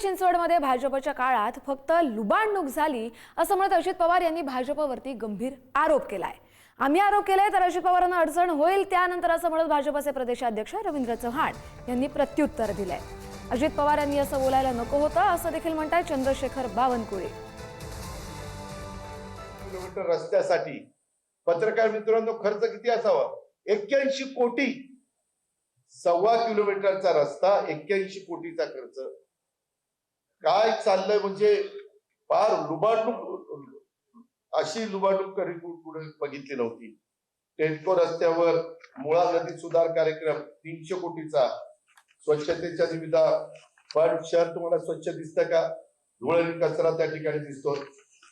चिंचवडमध्ये भाजपच्या काळात फक्त लुबाडणूक झाली असं म्हणत अजित पवार यांनी भाजपवरती गंभीर आरोप केलाय. आम्ही आरोप केलाय तर अजित पवारांना अडचण होईल त्यानंतर असं म्हणत भाजपचे प्रदेशाध्यक्ष रवींद्र चव्हाण यांनी प्रत्युत्तर दिलंय. अजित पवार यांनी असं बोलायला नको होतं असं देखील म्हणताय चंद्रशेखर बावनकुळे. किलोमीटर रस्त्यासाठी पत्रकार मित्रांनो खर्च किती असावा? एक्क्याऐंशी कोटी. सव्वा किलोमीटरचा रस्ता एक्क्याऐंशी कोटीचा खर्च काय चाललंय म्हणजे फार लुबाडणूक अशी लुबाडणूक कधी पुढे बघितली नव्हती. टेटको रस्त्यावर मुळा नदी सुधार कार्यक्रम तीनशे कोटीचा. स्वच्छतेच्या निविदा पण शहर तुम्हाला स्वच्छ दिसतं का? धुळे कचरा त्या ठिकाणी दिसतो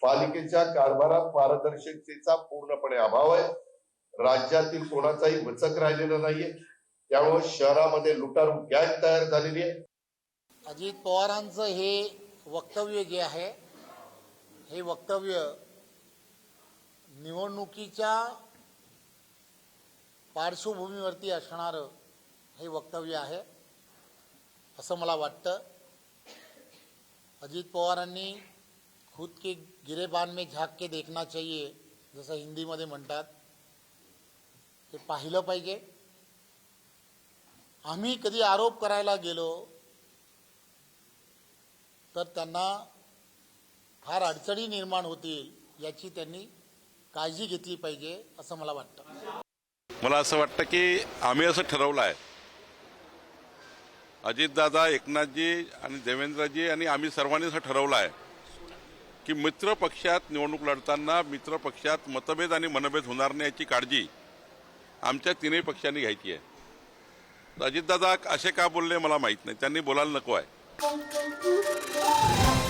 पालिकेच्या कारभारात पारदर्शकतेचा पूर्णपणे अभाव आहे. राज्यातील कोणाचाही वचक राहिलेला नाहीये. त्यामुळे शहरामध्ये लुटारू गँग तयार झालेली आहे. अजित पवारांचं हे वक्तव्य जे आहे हे वक्तव्य निवडणुकीच्या पार्श्वभूमीवरती असणारं हे वक्तव्य आहे असं मला वाटतं. अजित पवारांनी खुद के गिरेबान में झाक के देखना चाहिए जसं हिंदीमध्ये म्हणतात. ते पाहिलं पाहिजे. आम्ही कधी आरोप करायला गेलो तर त्यांना फार अडचणी निर्माण होतील याची त्यांनी काळजी घेतली पाहिजे असं मला वाटतं. मला असं वाटतं की आम्ही असं ठरवलं आहे अजितदादा एकनाथजी आणि देवेंद्रजी आणि आम्ही सर्वांनी असं ठरवलं आहे की मित्र पक्षात निवडणूक लढताना मित्र पक्षात मतभेद आणि मनभेद होणार नाही याची काळजी आमच्या तीनही पक्षांनी घ्यायची आहे. तर अजितदादा असे का बोलले मला माहीत नाही. त्यांनी बोलायला नको आहे. Thank you.